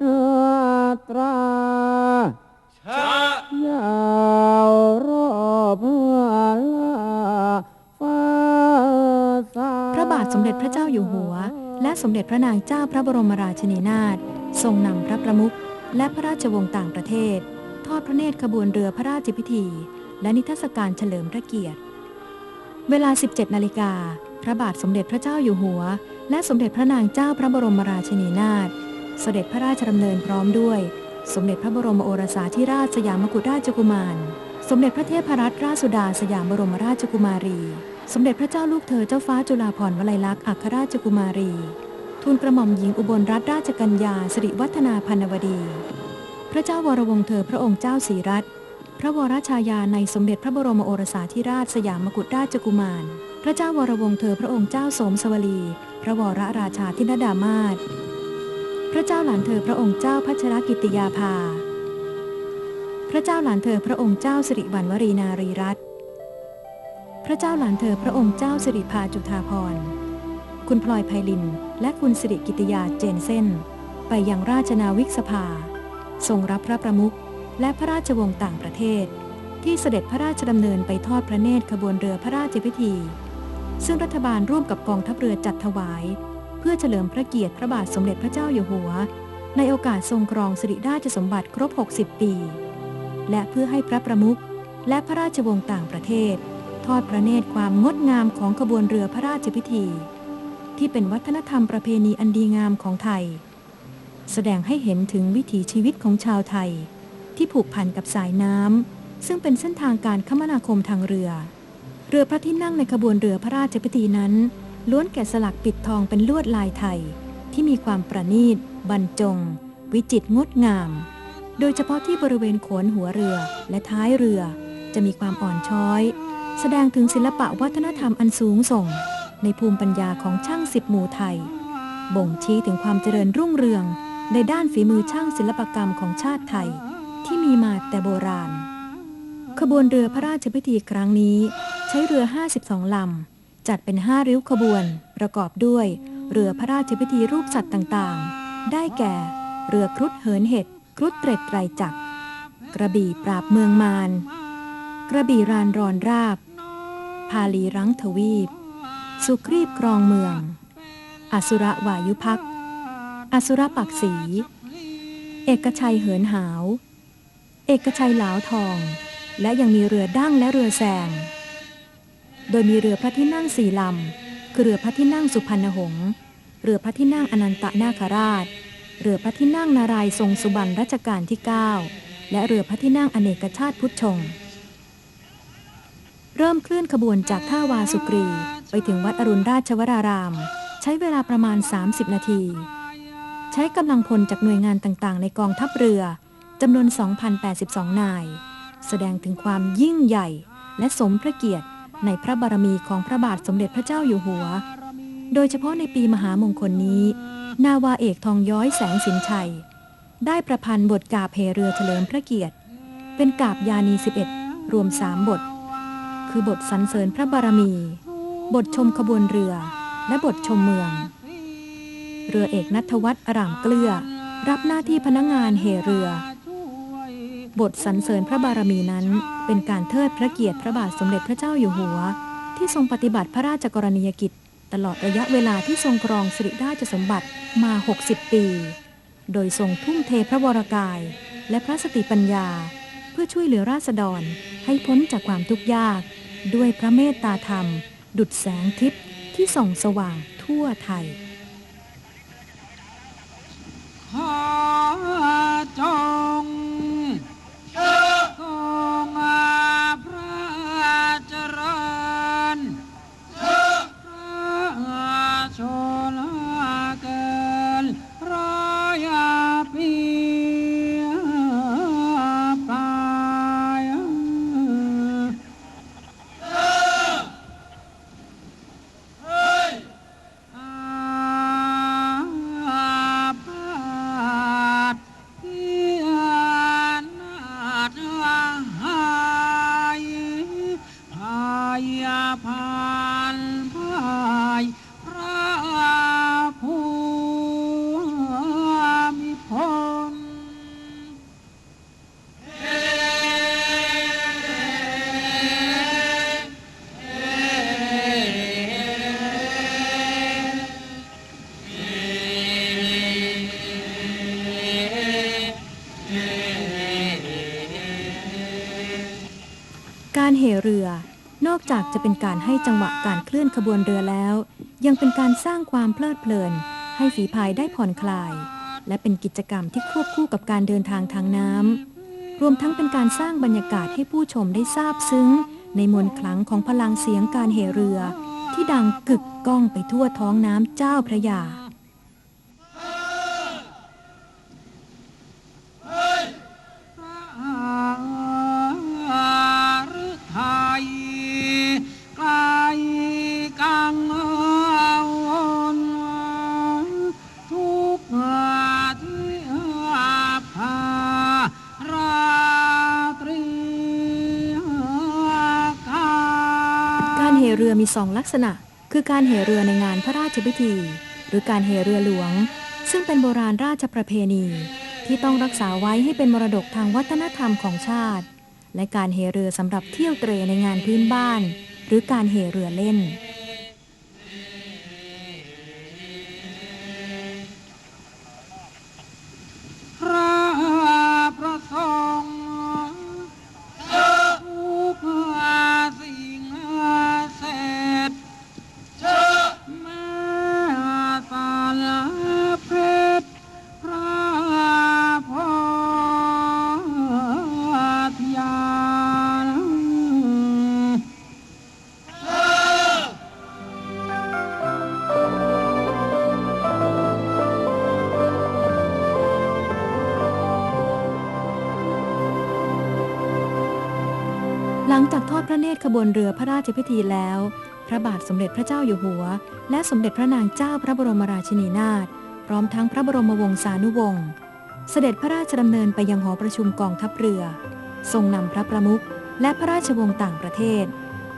ตตราชะยาวรอบเมื่อลาฟ้าสาพระบาทสมเด็จพระเจ้าอยู่หัว และสมเด็จพระนางเจ้าพระบรมราชินีนาถทรงนำพระประมุขและพระราชวงศ์ต่างประเทศ ทอดพระเนตรขบวนเรือพระราชพิธี และนิทรรศการเฉลิมพระเกียรติ เวลา 17 นาฬิกา พระบาทสมเด็จพระเจ้าอยู่หัว และสมเด็จพระนางเจ้าพระบรมราชินีนาถ เสด็จพระราชดำเนินพร้อมด้วย สมเด็จพระบรมโอรสาธิราชสยามกุฎราชกุมาร สมเด็จพระเทพรัตนราชสุดาสยามบรมราชกุมารี สมเด็จพระเจ้าลูกเธอเจ้าฟ้าจุฬาภรณ์วลัยลักษณ์อัครราชกุมารี ทูลกระหม่อมหญิงอุบลรัตนราชกัญญาสิริวัฒนาพันวดี พระเจ้าวรวงศ์เธอพระองค์เจ้าศรีรัตพระวรชายาในสมเด็จพระบรมโอรสาธิราชสยามกุฎราชกุมาร พระเจ้าวรวงศ์เธอพระองค์เจ้าสมสวลี พระวรราชาธินดามาศ ระเจ้าหลานเธอพระองค์เจ้าพัชรกิติยาภา พระเจ้าหลานเธอพระองค์เจ้าสิริวัณวรีนารีรัตน์พระเจ้าหลานเธอพระองค์เจ้าสิริภาจุฑาพร คุณพลอยไพลิน และคุณสิริกิติยาเจนเซนไปยังราชนาวิกสภา ทรงรับพระประมุขและพระราชวงศ์ต่างประเทศ ที่เสด็จพระราชดำเนินไปทอดพระเนตรขบวนเรือพระราชพิธี ซึ่งรัฐบาลร่วมกับกองทัพเรือจัดถวาย เพื่อเฉลิมพระเกียรติพระบาทสมเด็จพระเจ้าอยู่หัว ในโอกาสทรงครองสิริราชสมบัติครบ 60 ปี และเพื่อให้พระประมุขและพระราชวงศ์ต่างประเทศ ทอดพระเนตรความงดงามของขบวนเรือพระราชพิธี ที่เป็นวัฒนธรรมประเพณีอันดีงามของไทย แสดงให้เห็นถึงวิถีชีวิตของชาวไทย ที่ผูกพันกับสายน้ำซึ่งเป็นเส้นทางการคมนาคมทางเรือ เรือพระที่นั่งในขบวนเรือพระราชพิธีนั้น ล้วนแกะสลักปิดทองเป็นลวดลายไทย ที่มีความประณีต บรรจง วิจิตรงดงาม โดยเฉพาะที่บริเวณโขนหัวเรือและท้ายเรือ จะมีความอ่อนช้อย แสดงถึงศิลปะวัฒนธรรมอันสูงส่ง ในภูมิปัญญาของช่างสิบหมู่ไทย บ่งชี้ถึงความเจริญรุ่งเรือง ในด้านฝีมือช่างศิลปกรรมของชาติไทย ที่มีมาแต่โบราณ ขบวนเรือพระราชพิธีครั้งนี้ ใช้เรือ 52 ลำ จัดเป็น5ริ้วขบวน ประกอบด้วย เรือพระราชพิธีรูปสัตว์ต่างๆ ได้แก่ เรือครุฑเหินเห็ดครุฑเตร็ดไตรจักร กระบี่ปราบเมืองมารกระบี่รานรอนราบ พาลีรังทวีป สุครีบครองเมือง อสุรวายุพัก อสุรปักษี เอกชัยเหินหาว เอกชัยหลาวทอง และยังมีเรือดั้งและเรือแซง โดยมีเรือพระที่นั่งสี่ลำ คือเรือพระที่นั่งสุพรรณหงษ์เรือพระที่นั่งอนันตนาคราช เรือพระที่นั่งนารายทรงสุบรรณรัชกาลที่ 9 และเรือพระที่นั่งอเนกชาติพุทธชง เริ่มเคลื่อนขบวนจากท่าวาสุกรี ไปถึงวัดอรุณราชวราราม ใช้เวลาประมาณ 30 นาที ใช้กำลังพลจากหน่วยงานต่างๆ ในกองทัพเรือจำนวน 2,082 นาย แสดงถึงความยิ่งใหญ่และสมพระเกียรติ ในพระบารมีของพระบาทสมเด็จพระเจ้าอยู่หัว โดยเฉพาะในปีมหามงคลนี้ นาวาเอกทองย้อยแสงสินชัย ได้ประพันธ์บทกาบเพเรือเฉลิมพระเกียรติ เป็นกาบยานี 11 รวม3บท คือบทสรรเสริญพระบารมี บทชมขบวนเรือ และบทชมเมือง เรือเอกนัทวัฒน์อร่ามเกลือ รับหน้าที่พนักงานเหเรือ บทสรรเสริญพระบารมีนั้น เป็นการเทิดพระเกียรติพระบาทสมเด็จพระเจ้าอยู่หัว ที่ทรงปฏิบัติพระราชกรณียกิจ ตลอดระยะเวลาที่ทรงครองสิริราชสมบัติมา 60 ปี โดยทรงทุ่มเทพระวรกาย และพระสติปัญญา เพื่อช่วยเหลือราษฎรให้พ้นจากความทุกข์ยาก ด้วยพระเมตตาธรรม ดุจแสงทิพย์ที่ส่องสว่างทั่วไทย เรือ นอกจากจะเป็นการให้จังหวะการเคลื่อนขบวนเรือแล้ว ยังเป็นการสร้างความเพลิดเพลิน ให้ฝีพายได้ผ่อนคลาย และเป็นกิจกรรมที่ควบคู่กับการเดินทางทางน้ำรวมทั้งเป็นการสร้างบรรยากาศให้ผู้ชมได้ทราบซึ้ง ในมวลคลังของพลังเสียงการเหเรือ ที่ดังกึกก้องไปทั่วท้องน้ำเจ้าพระยา สองลักษณะ คือการเหเรือในงานพระราชพิธี หรือการเหเรือหลวง ซึ่งเป็นโบราณราชประเพณี ที่ต้องรักษาไว้ให้เป็นมรดกทางวัฒนธรรมของชาติ และการเหเรือสำหรับเที่ยวเตรในงานพื้นบ้าน หรือการเหเรือเล่น ระเนตรขบวนเรือพระราชพิธีแล้ว พระบาทสมเด็จพระเจ้าอยู่หัว และสมเด็จพระนางเจ้าพระบรมราชินีนาถพร้อมทั้งพระบรมวงศานุวงศ์เสด็จพระราชดำเนินไปยังหอประชุมกองทัพเรือ ทรงนำพระประมุขและพระราชวงศ์ต่างประเทศ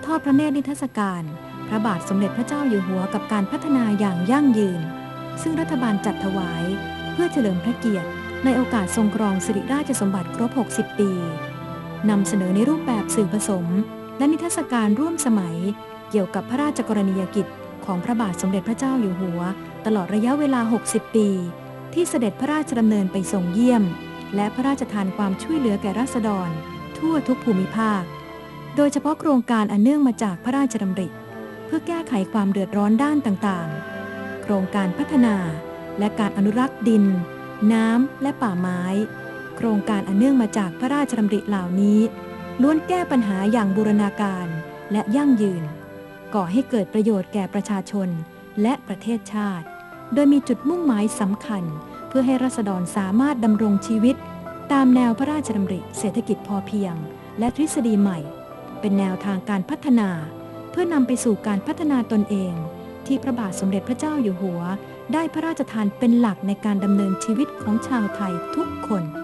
ทอดพระเนตรนิทรรศการ พระบาทสมเด็จพระเจ้าอยู่หัวกับการพัฒนาอย่างยั่งยืน ซึ่งรัฐบาลจัดถวาย เพื่อเฉลิมพระเกียรติ ในโอกาสทรงครองสิริราชสมบัติครบ 60 ปีนำเสนอในรูปแบบสื่อผสม และนิทรรศการร่วมสมัย เกี่ยวกับพระราชกรณียกิจ ของพระบาทสมเด็จพระเจ้าอยู่หัว ตลอดระยะเวลา 60 ปี ที่เสด็จพระราชดำเนินไปทรงเยี่ยม และพระราชทานความช่วยเหลือแก่ราษฎร ทั่วทุกภูมิภาค โดยเฉพาะโครงการอันเนื่องมาจากพระราชดำริ เพื่อแก้ไขความเดือดร้อนด้านต่างๆ โครงการพัฒนา และการอนุรักษ์ดิน น้ำและป่าไม้ โครงการอันเนื่องมาจากพระราชดำริเหล่านี้ ล้วนแก้ปัญหาอย่างบูรณาการและยั่งยืน ก่อให้เกิดประโยชน์แก่ประชาชนและประเทศชาติ โดยมีจุดมุ่งหมายสำคัญ เพื่อให้รัษฎรสามารถดำรงชีวิต ตามแนวพระราชดำริเศรษฐกิจพอเพียง และทฤษฎีใหม่ เป็นแนวทางการพัฒนา เพื่อนำไปสู่การพัฒนาตนเอง ที่พระบาทสมเด็จพระเจ้าอยู่หัว ได้พระราชทานเป็นหลักในการดำเนินชีวิตของชาวไทยทุกคน